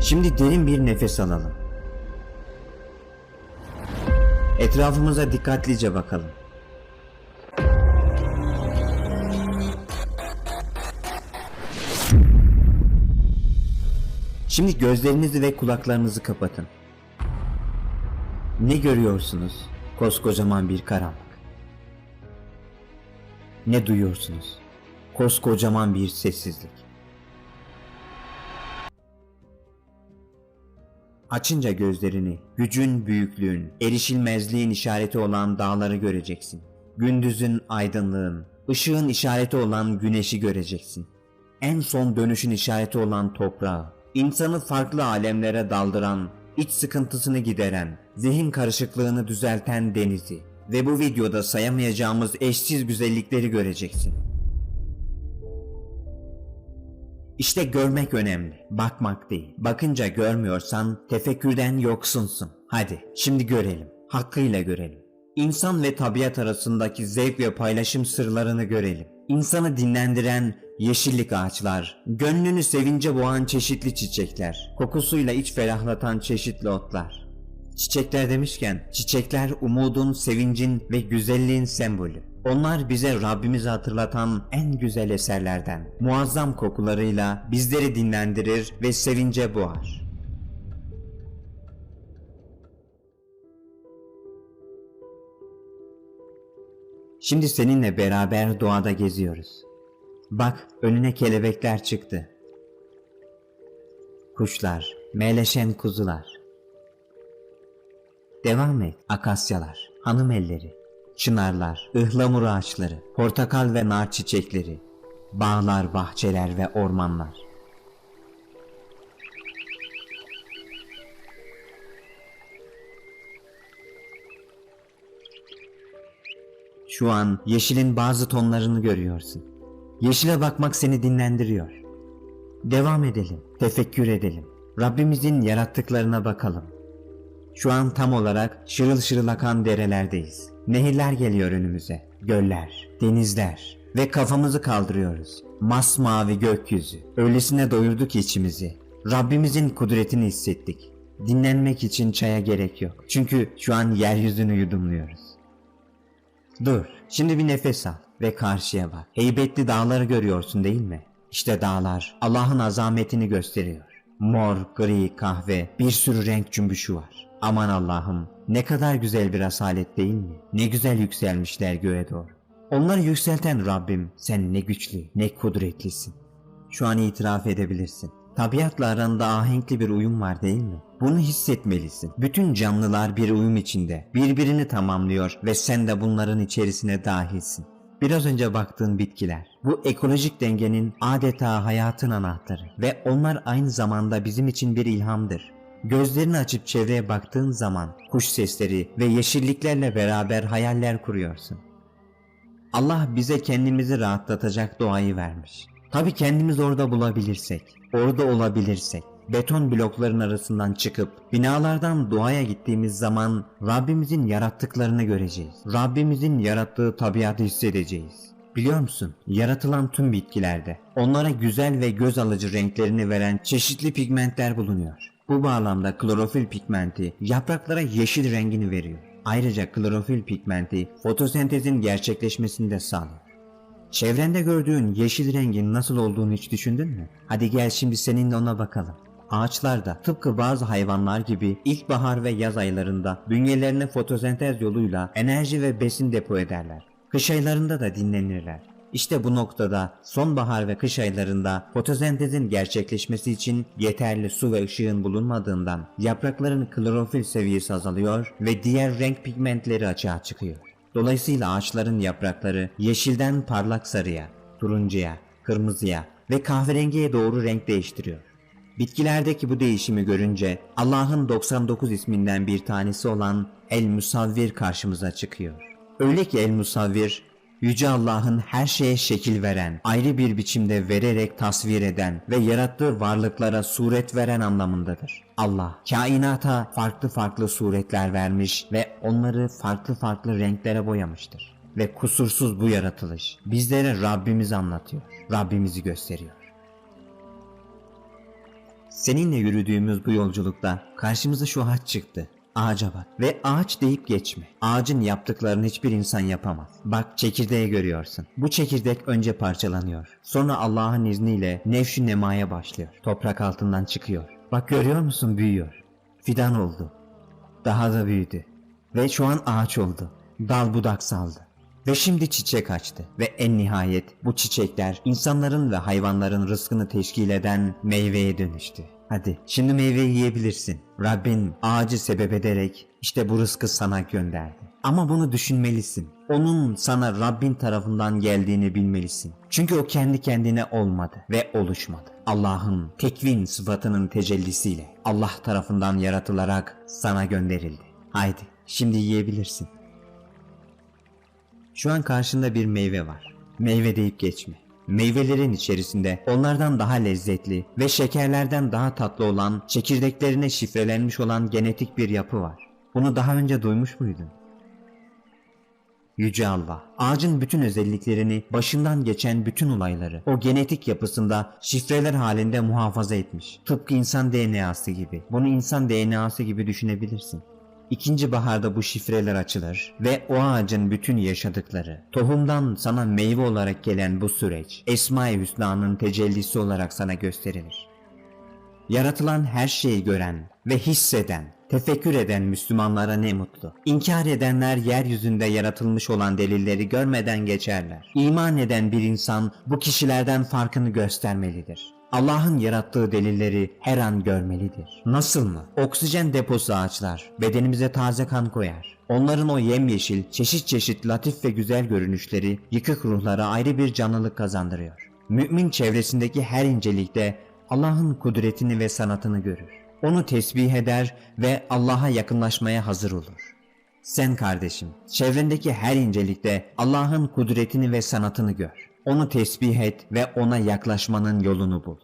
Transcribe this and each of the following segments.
Şimdi derin bir nefes alalım. Etrafımıza dikkatlice bakalım. Şimdi gözlerinizi ve kulaklarınızı kapatın. Ne görüyorsunuz? Koskocaman bir karanlık. Ne duyuyorsunuz? Koskocaman bir sessizlik. Açınca gözlerini, gücün, büyüklüğün, erişilmezliğin işareti olan dağları göreceksin. Gündüzün, aydınlığın, ışığın işareti olan güneşi göreceksin. En son dönüşün işareti olan toprağı, insanı farklı alemlere daldıran, iç sıkıntısını gideren, zihin karışıklığını düzelten denizi ve bu videoda sayamayacağımız eşsiz güzellikleri göreceksin. İşte görmek önemli, bakmak değil. Bakınca görmüyorsan tefekkürden yoksunsun. Hadi şimdi görelim, hakkıyla görelim. İnsan ve tabiat arasındaki zevk ve paylaşım sırlarını görelim. İnsanı dinlendiren yeşillik ağaçlar, gönlünü sevince boğan çeşitli çiçekler, kokusuyla iç ferahlatan çeşitli otlar. Çiçekler demişken, çiçekler umudun, sevincin ve güzelliğin sembolü. Onlar bize Rabbimizi hatırlatan en güzel eserlerden. Muazzam kokularıyla bizleri dinlendirir ve sevince boğar. Şimdi seninle beraber doğada geziyoruz. Bak önüne kelebekler çıktı. Kuşlar, meyleşen kuzular. Devam et. Akasyalar, hanım elleri, çınarlar, ıhlamur ağaçları, portakal ve nar çiçekleri, bağlar, bahçeler ve ormanlar. Şu an yeşilin bazı tonlarını görüyorsun. Yeşile bakmak seni dinlendiriyor. Devam edelim, tefekkür edelim. Rabbimizin yarattıklarına bakalım. Şu an tam olarak şırıl şırıl akan derelerdeyiz. Nehirler geliyor önümüze. Göller, denizler ve kafamızı kaldırıyoruz. Masmavi gökyüzü. Öylesine doyurdu ki içimizi. Rabbimizin kudretini hissettik. Dinlenmek için çaya gerek yok. Çünkü şu an yeryüzünü yudumluyoruz. Dur, şimdi bir nefes al ve karşıya bak. Heybetli dağları görüyorsun değil mi? İşte dağlar Allah'ın azametini gösteriyor. Mor, gri, kahve bir sürü renk cümbüşü var. Aman Allah'ım ne kadar güzel bir asalet değil mi? Ne güzel yükselmişler göğe doğru. Onları yükselten Rabbim sen ne güçlü ne kudretlisin. Şu an itiraf edebilirsin. Tabiatla aranda ahenkli bir uyum var değil mi? Bunu hissetmelisin. Bütün canlılar bir uyum içinde. Birbirini tamamlıyor ve sen de bunların içerisine dahilsin. Biraz önce baktığın bitkiler. Bu ekolojik dengenin adeta hayatın anahtarı ve onlar aynı zamanda bizim için bir ilhamdır. Gözlerini açıp çevreye baktığın zaman kuş sesleri ve yeşilliklerle beraber hayaller kuruyorsun. Allah bize kendimizi rahatlatacak doğayı vermiş. Tabi kendimiz orada bulabilirsek, orada olabilirsek, beton blokların arasından çıkıp binalardan doğaya gittiğimiz zaman Rabbimizin yarattıklarını göreceğiz. Rabbimizin yarattığı tabiatı hissedeceğiz. Biliyor musun? Yaratılan tüm bitkilerde onlara güzel ve göz alıcı renklerini veren çeşitli pigmentler bulunuyor. Bu bağlamda klorofil pigmenti yapraklara yeşil rengini veriyor. Ayrıca klorofil pigmenti fotosentezin gerçekleşmesini de sağlıyor. Çevrende gördüğün yeşil rengin nasıl olduğunu hiç düşündün mü? Hadi gel şimdi seninle ona bakalım. Ağaçlar da tıpkı bazı hayvanlar gibi ilkbahar ve yaz aylarında bünyelerine fotosentez yoluyla enerji ve besin depo ederler. Kış aylarında da dinlenirler. İşte bu noktada sonbahar ve kış aylarında fotosentezin gerçekleşmesi için yeterli su ve ışığın bulunmadığından yaprakların klorofil seviyesi azalıyor ve diğer renk pigmentleri açığa çıkıyor. Dolayısıyla ağaçların yaprakları yeşilden parlak sarıya, turuncuya, kırmızıya ve kahverengiye doğru renk değiştiriyor. Bitkilerdeki bu değişimi görünce Allah'ın 99 isminden bir tanesi olan El Musavvir karşımıza çıkıyor. Öyle ki El Musavvir Yüce Allah'ın her şeye şekil veren, ayrı bir biçimde vererek tasvir eden ve yarattığı varlıklara suret veren anlamındadır. Allah, kainata farklı farklı suretler vermiş ve onları farklı farklı renklere boyamıştır. Ve kusursuz bu yaratılış bizlere Rabbimizi anlatıyor, Rabbimizi gösteriyor. Seninle yürüdüğümüz bu yolculukta karşımıza şu ağaç çıktı. Ağaca bak ve ağaç deyip geçme. Ağacın yaptıklarını hiçbir insan yapamaz. Bak çekirdeği görüyorsun. Bu çekirdek önce parçalanıyor. Sonra Allah'ın izniyle nevşü nemaya başlıyor. Toprak altından çıkıyor. Bak görüyor musun büyüyor. Fidan oldu. Daha da büyüdü. Ve şu an ağaç oldu. Dal budak saldı. Ve şimdi çiçek açtı ve en nihayet bu çiçekler insanların ve hayvanların rızkını teşkil eden meyveye dönüştü. Hadi şimdi meyveyi yiyebilirsin. Rabbin ağacı sebep ederek işte bu rızkı sana gönderdi. Ama bunu düşünmelisin. Onun sana Rabbin tarafından geldiğini bilmelisin. Çünkü o kendi kendine olmadı ve oluşmadı. Allah'ın tekvin sıfatının tecellisiyle Allah tarafından yaratılarak sana gönderildi. Haydi şimdi yiyebilirsin. Şu an karşında bir meyve var. Meyve deyip geçme. Meyvelerin içerisinde onlardan daha lezzetli ve şekerlerden daha tatlı olan, çekirdeklerine şifrelenmiş olan genetik bir yapı var. Bunu daha önce duymuş muydun? Yüce Allah, ağacın bütün özelliklerini, başından geçen bütün olayları o genetik yapısında şifreler halinde muhafaza etmiş. Tıpkı insan DNA'sı gibi. Bunu insan DNA'sı gibi düşünebilirsin. İkinci baharda bu şifreler açılır ve o ağacın bütün yaşadıkları, tohumdan sana meyve olarak gelen bu süreç, Esma-i Hüsna'nın tecellisi olarak sana gösterilir. Yaratılan her şeyi gören ve hisseden, tefekkür eden Müslümanlara ne mutlu. İnkar edenler yeryüzünde yaratılmış olan delilleri görmeden geçerler. İman eden bir insan bu kişilerden farkını göstermelidir. Allah'ın yarattığı delilleri her an görmelidir. Nasıl mı? Oksijen deposu ağaçlar bedenimize taze kan koyar. Onların o yemyeşil, çeşit çeşit latif ve güzel görünüşleri yıkık ruhlara ayrı bir canlılık kazandırıyor. Mümin çevresindeki her incelikte Allah'ın kudretini ve sanatını görür. Onu tesbih eder ve Allah'a yakınlaşmaya hazır olur. Sen kardeşim, çevrendeki her incelikte Allah'ın kudretini ve sanatını gör. Onu tesbih et ve ona yaklaşmanın yolunu bul.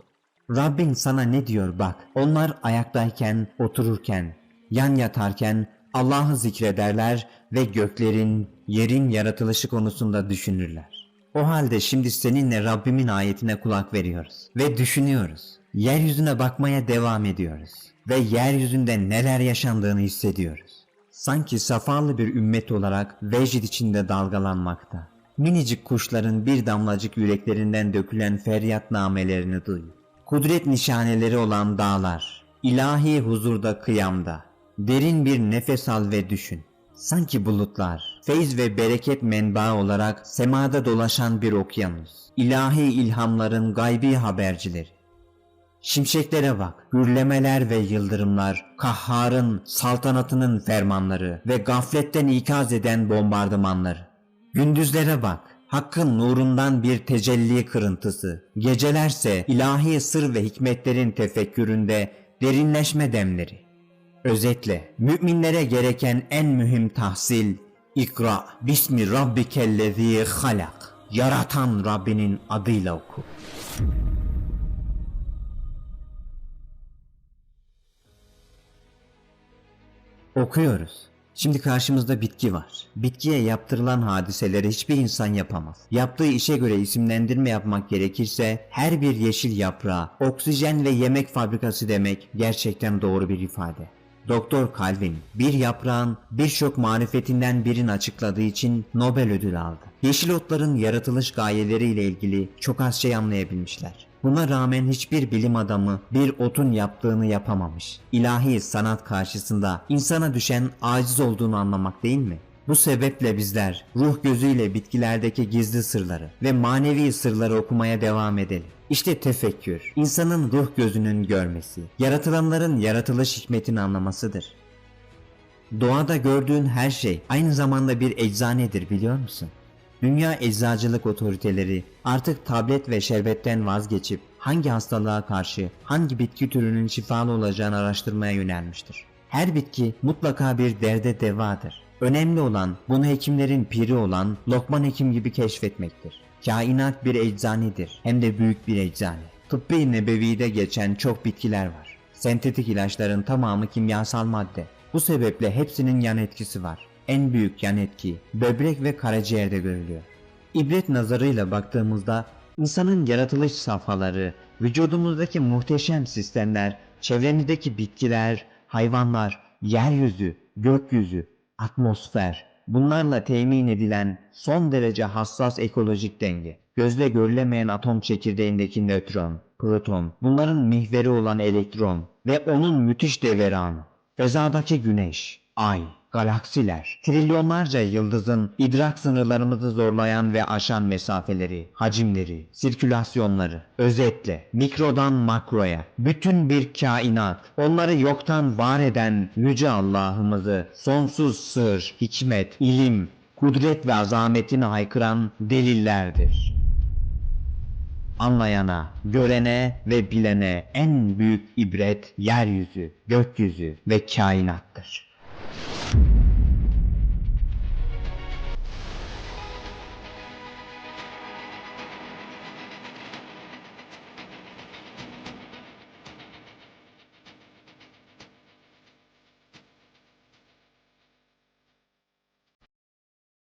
Rabbin sana ne diyor bak. Onlar ayaktayken, otururken, yan yatarken Allah'ı zikrederler ve göklerin, yerin yaratılışı konusunda düşünürler. O halde şimdi seninle Rabbimin ayetine kulak veriyoruz ve düşünüyoruz. Yeryüzüne bakmaya devam ediyoruz ve yeryüzünde neler yaşandığını hissediyoruz. Sanki safalı bir ümmet olarak vecd içinde dalgalanmakta. Minicik kuşların bir damlacık yüreklerinden dökülen feryat namelerini duy. Kudret nişaneleri olan dağlar, ilahi huzurda kıyamda. Derin bir nefes al ve düşün. Sanki bulutlar, feyz ve bereket menbaı olarak semada dolaşan bir okyanus. İlahi ilhamların gaybi habercileri. Şimşeklere bak, gürlemeler ve yıldırımlar, kahharın, saltanatının fermanları ve gafletten ikaz eden bombardımanları. Gündüzlere bak, hakkın nurundan bir tecelli kırıntısı. Gecelerse ilahi sır ve hikmetlerin tefekküründe derinleşme demleri. Özetle, müminlere gereken en mühim tahsil, ikra bismi rabbikellezi halak. Yaratan Rabbinin adıyla oku. Okuyoruz. Şimdi karşımızda bitki var. Bitkiye yaptırılan hadiseleri hiçbir insan yapamaz. Yaptığı işe göre isimlendirme yapmak gerekirse her bir yeşil yaprağa oksijen ve yemek fabrikası demek gerçekten doğru bir ifade. Doktor Calvin bir yaprağın birçok marifetinden birini açıkladığı için Nobel ödülü aldı. Yeşil otların yaratılış gayeleriyle ilgili çok az şey anlayabilmişler. Buna rağmen hiçbir bilim adamı bir otun yaptığını yapamamış. İlahi sanat karşısında insana düşen aciz olduğunu anlamak değil mi? Bu sebeple bizler ruh gözüyle bitkilerdeki gizli sırları ve manevi sırları okumaya devam edelim. İşte tefekkür, insanın ruh gözünün görmesi, yaratılanların yaratılış hikmetini anlamasıdır. Doğada gördüğün her şey aynı zamanda bir eczanedir biliyor musun? Dünya eczacılık otoriteleri artık tablet ve şerbetten vazgeçip hangi hastalığa karşı hangi bitki türünün şifalı olacağını araştırmaya yönelmiştir. Her bitki mutlaka bir derde devadır. Önemli olan bunu hekimlerin piri olan Lokman Hekim gibi keşfetmektir. Kainat bir eczanedir hem de büyük bir eczane. Tıbbi nebevide geçen çok bitkiler var. Sentetik ilaçların tamamı kimyasal madde. Bu sebeple hepsinin yan etkisi var. En büyük yan etki böbrek ve karaciğerde görülüyor. İbret nazarıyla baktığımızda insanın yaratılış safhaları Vücudumuzdaki muhteşem sistemler, çevremizdeki bitkiler, hayvanlar, yeryüzü, gökyüzü, atmosfer, bunlarla temin edilen son derece hassas ekolojik denge, gözle görülemeyen atom çekirdeğindeki nötron, proton, bunların mihveri olan elektron ve onun müthiş devranı, fezadaki güneş, ay, galaksiler, trilyonlarca yıldızın idrak sınırlarımızı zorlayan ve aşan mesafeleri, hacimleri, sirkülasyonları, özetle mikrodan makroya, bütün bir kainat, onları yoktan var eden yüce Allah'ımızı sonsuz sır, hikmet, ilim, kudret ve azametine haykıran delillerdir. Anlayana, görene ve bilene en büyük ibret yeryüzü, gökyüzü ve kainattır. you